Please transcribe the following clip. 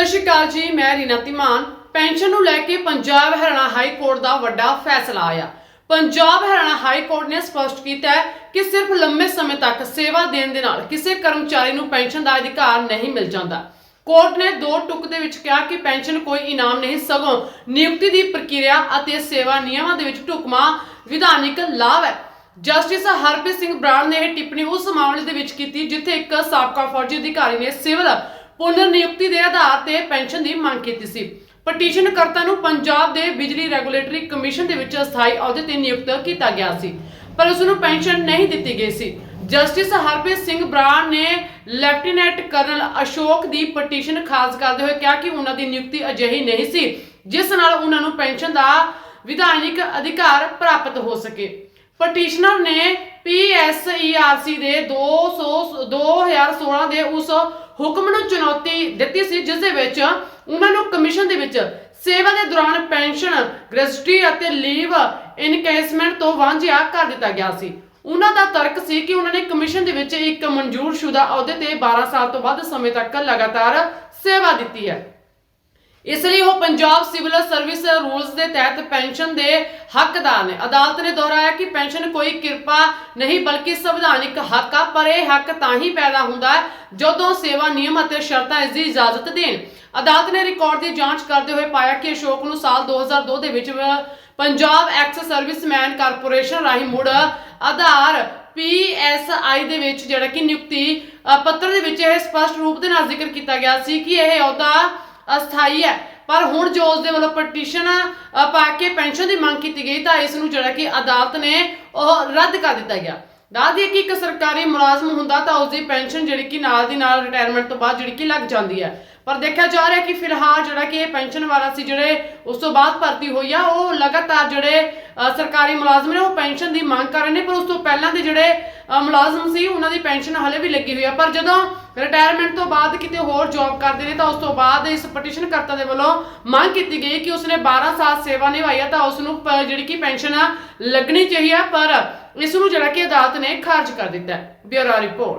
ਸਤਿ ਸ਼੍ਰੀ ਅਕਾਲ ਜੀ, ਮੈਂ ਰੀਨਾ ਧੀਮਾਨ। ਪੈਨਸ਼ਨ ਨੂੰ ਲੈ ਕੇ ਪੰਜਾਬ ਹਰਿਆਣਾ ਹਾਈ ਕੋਰਟ ਦਾ ਵੱਡਾ ਫੈਸਲਾ ਆਇਆ। ਪੰਜਾਬ ਹਰਿਆਣਾ ਹਾਈ ਕੋਰਟ ਨੇ ਸਪਸ਼ਟ ਕੀਤਾ ਹੈ ਕਿ ਸਿਰਫ ਲੰਮੇ ਸਮੇਂ ਤੱਕ ਸੇਵਾ ਦੇਣ ਦੇ ਨਾਲ ਕਿਸੇ ਕਰਮਚਾਰੀ ਨੂੰ ਪੈਨਸ਼ਨ ਦਾ ਅਧਿਕਾਰ ਨਹੀਂ ਮਿਲ ਜਾਂਦਾ। ਕੋਰਟ ਨੇ ਦੋ ਟੁਕ ਦੇ ਵਿੱਚ ਕਿਹਾ ਕਿ ਪੈਨਸ਼ਨ ਕੋਈ ਇਨਾਮ ਨਹੀਂ, ਸਗੋਂ ਨਿਯੁਕਤੀ ਦੀ ਪ੍ਰਕਿਰਿਆ ਅਤੇ ਸੇਵਾ ਨਿਯਮਾਂ ਦੇ ਵਿੱਚ ਢੁਕਵਾਂ ਵਿਧਾਨਿਕ ਲਾਭ ਹੈ। ਜਸਟਿਸ ਹਰਪ੍ਰੀਤ ਸਿੰਘ ਬਰਾੜ ਨੇ ਇਹ ਟਿੱਪਣੀ ਉਸ ਮਾਮਲੇ ਦੇ ਵਿੱਚ ਕੀਤੀ, ਜਿੱਥੇ ਇੱਕ ਸਾਬਕਾ ਫੌਜੀ ਅਧਿਕਾਰੀ ਨੇ ਸਿਵਲ ਪੁਨਰ ਨਿਯੁਕਤੀ ਦੇ ਆਧਾਰ ਤੇ ਪੈਨਸ਼ਨ ਦੀ ਮੰਗ ਕੀਤੀ ਸੀ। ਪਟੀਸ਼ਨਕਰਤਾ ਨੂੰ ਪੰਜਾਬ ਦੇ ਬਿਜਲੀ ਰੈਗੂਲੇਟਰੀ ਕਮਿਸ਼ਨ ਦੇ ਵਿੱਚ ਅਸਥਾਈ ਅਹੁਦੇ ਤੇ ਨਿਯੁਕਤ ਕੀਤਾ ਗਿਆ ਸੀ, ਪਰ ਉਸ ਨੂੰ ਪੈਨਸ਼ਨ ਨਹੀਂ ਦਿੱਤੀ ਗਈ ਸੀ। ਜਸਟਿਸ ਹਰਪ੍ਰੀਤ ਸਿੰਘ ਬਰਾੜ ਨੇ ਲੈਫਟੀਨੈਂਟ ਕਰਨਲ ਅਸ਼ੋਕ ਦੀ ਪਟੀਸ਼ਨ ਖਾਰਜ ਕਰਦੇ ਹੋਏ ਕਿਹਾ ਕਿ ਉਹਨਾਂ ਦੀ ਨਿਯੁਕਤੀ ਅਜਿਹੀ ਨਹੀਂ ਸੀ, ਜਿਸ ਨਾਲ ਉਹਨਾਂ ਨੂੰ ਪੈਨਸ਼ਨ ਦਾ ਵਿਧਾਨਿਕ ਅਧਿਕਾਰ ਪ੍ਰਾਪਤ ਹੋ ਸਕੇ। ਪਟੀਸ਼ਨਰ ਨੇ ਪੀਐਸਈਆਰਸੀ ਦੇ 200 2016 ਦੇ ਉਸ ਹੁਕਮ ਨੂੰ ਚੁਣੌਤੀ ਦਿੱਤੀ ਸੀ, ਜਿਸ ਦੇ ਵਿੱਚ ਉਹਨਾਂ ਨੂੰ ਕਮਿਸ਼ਨ ਦੇ ਵਿੱਚ ਸੇਵਾ ਦੇ ਦੌਰਾਨ ਪੈਨਸ਼ਨ ਗ੍ਰੈਜੂਟੀ ਅਤੇ ਲੀਵ ਇਨਕੇਸਮੈਂਟ ਤੋਂ ਵਾਂਝਿਆ ਕਰ ਦਿੱਤਾ ਗਿਆ ਸੀ। ਉਹਨਾਂ ਦਾ ਤਰਕ ਸੀ ਕਿ ਉਹਨਾਂ ਨੇ ਕਮਿਸ਼ਨ ਦੇ ਵਿੱਚ ਇੱਕ ਮਨਜ਼ੂਰਸ਼ੁਦਾ ਅਹੁਦੇ ਤੇ 12 ਸਾਲ ਤੋਂ ਵੱਧ ਸਮੇਂ ਤੱਕ ਲਗਾਤਾਰ ਸੇਵਾ ਦਿੱਤੀ ਹੈ। ਇਸ ਲਈ ਉਹ ਪੰਜਾਬ ਸਿਵਲ ਸਰਵਿਸ ਰੂਲਸ ਦੇ ਤਹਿਤ ਪੈਨਸ਼ਨ ਦੇ ਹੱਕਦਾਰ ਨੇ। ਅਦਾਲਤ ਨੇ ਦੁਹਰਾਇਆ ਕਿ ਪੈਨਸ਼ਨ ਕੋਈ ਕਿਰਪਾ ਨਹੀਂ, ਬਲਕਿ ਸੰਵਿਧਾਨਿਕ ਹੱਕ ਆ, ਪਰ ਇਹ ਹੱਕ ਤਾਂ ਹੀ ਪੈਦਾ ਹੁੰਦਾ ਹੈ ਜਦੋਂ ਸੇਵਾ ਨਿਯਮ ਅਤੇ ਸ਼ਰਤਾਂ ਇਸ ਦੀ ਇਜਾਜ਼ਤ ਦੇਣ। ਅਦਾਲਤ ਨੇ ਰਿਕਾਰਡ ਦੀ ਜਾਂਚ ਕਰਦੇ ਹੋਏ ਪਾਇਆ ਕਿ ਅਸ਼ੋਕ ਨੂੰ ਸਾਲ 2002 ਦੇ ਵਿੱਚ ਪੰਜਾਬ ਐਕਸ ਸਰਵਿਸਮੈਨ ਕਾਰਪੋਰੇਸ਼ਨ ਰਾਹੀਂ ਮੁੜ ਆਧਾਰ ਪੀਐਸਆਈ ਦੇ ਵਿੱਚ, ਜਿਹੜਾ ਕਿ ਨਿਯੁਕਤੀ ਪੱਤਰ ਦੇ ਵਿੱਚ ਇਹ ਸਪਸ਼ਟ ਰੂਪ ਦੇ ਨਾਲ ਜ਼ਿਕਰ ਕੀਤਾ ਗਿਆ ਸੀ ਕਿ ਇਹ ਅਹੁਦਾ ਅਸਥਾਈ ਹੈ। ਪਰ ਹੁਣ ਜੋ ਉਸ ਦੇ ਵੱਲੋਂ ਪਟੀਸ਼ਨ ਪਾ ਕੇ ਪੈਨਸ਼ਨ ਦੀ ਮੰਗ ਕੀਤੀ ਗਈ ਤਾਂ ਇਸ ਨੂੰ ਜਿਹੜਾ ਕਿ ਅਦਾਲਤ ਨੇ ਉਹ ਰੱਦ ਕਰ ਦਿੱਤਾ ਗਿਆ। ਦੱਸ ਦਈਏ ਕਿ ਇੱਕ ਸਰਕਾਰੀ ਮੁਲਾਜ਼ਮ ਹੁੰਦਾ ਤਾਂ ਉਸ ਦੀ ਪੈਨਸ਼ਨ ਜਿਹੜੀ ਕਿ ਨਾਲ ਦੀ ਨਾਲ ਰਿਟਾਇਰਮੈਂਟ ਤੋਂ ਬਾਅਦ ਜਿਹੜੀ ਕਿ ਲੱਗ ਜਾਂਦੀ ਹੈ। ਪਰ ਦੇਖਿਆ ਜਾ ਰਿਹਾ ਕਿ ਫਿਲਹਾਲ ਜਿਹੜਾ ਕਿ ਇਹ ਪੈਨਸ਼ਨ ਵਾਲਾ ਸੀ ਜਿਹੜੇ ਉਸ ਤੋਂ ਬਾਅਦ ਭਰਤੀ ਹੋਈ ਆ, ਉਹ ਲਗਾਤਾਰ ਜਿਹੜੇ ਸਰਕਾਰੀ ਮੁਲਾਜ਼ਮ ਨੇ ਉਹ ਪੈਨਸ਼ਨ ਦੀ ਮੰਗ ਕਰ ਰਹੇ ਨੇ, ਪਰ ਉਸ ਤੋਂ ਪਹਿਲਾਂ ਦੇ ਜਿਹੜੇ ਮੁਲਾਜ਼ਮ ਸੀ, ਉਹਨਾਂ ਦੀ ਪੈਨਸ਼ਨ ਹਲੇ ਵੀ ਲੱਗੀ ਹੋਈ ਆ। ਪਰ ਜਦੋਂ ਰਿਟਾਇਰਮੈਂਟ ਤੋਂ ਬਾਅਦ ਕਿਤੇ ਹੋਰ ਜੌਬ ਕਰਦੇ ਨੇ, ਤਾਂ ਉਸ ਤੋਂ ਬਾਅਦ ਇਸ ਪਟੀਸ਼ਨ ਕਰਤਾ ਦੇ ਵੱਲੋਂ ਮੰਗ ਕੀਤੀ ਗਈ ਕਿ ਉਸਨੇ 12 ਸਾਲ ਸੇਵਾ ਨਿਭਾਈ ਆ, ਤਾਂ ਉਸ ਨੂੰ ਪ- ਜਿਹੜੀ ਕਿ ਪੈਨਸ਼ਨ ਆ, ਲੱਗਣੀ ਚਾਹੀਏ ਪਰ ਇਸ ਨੂੰ ਜਿਹੜਾ ਕਿ ਅਦਾਲਤ ਨੇ ਖਾਰਜ ਕਰ ਦਿੱਤਾ ਹੈ। Bureau report.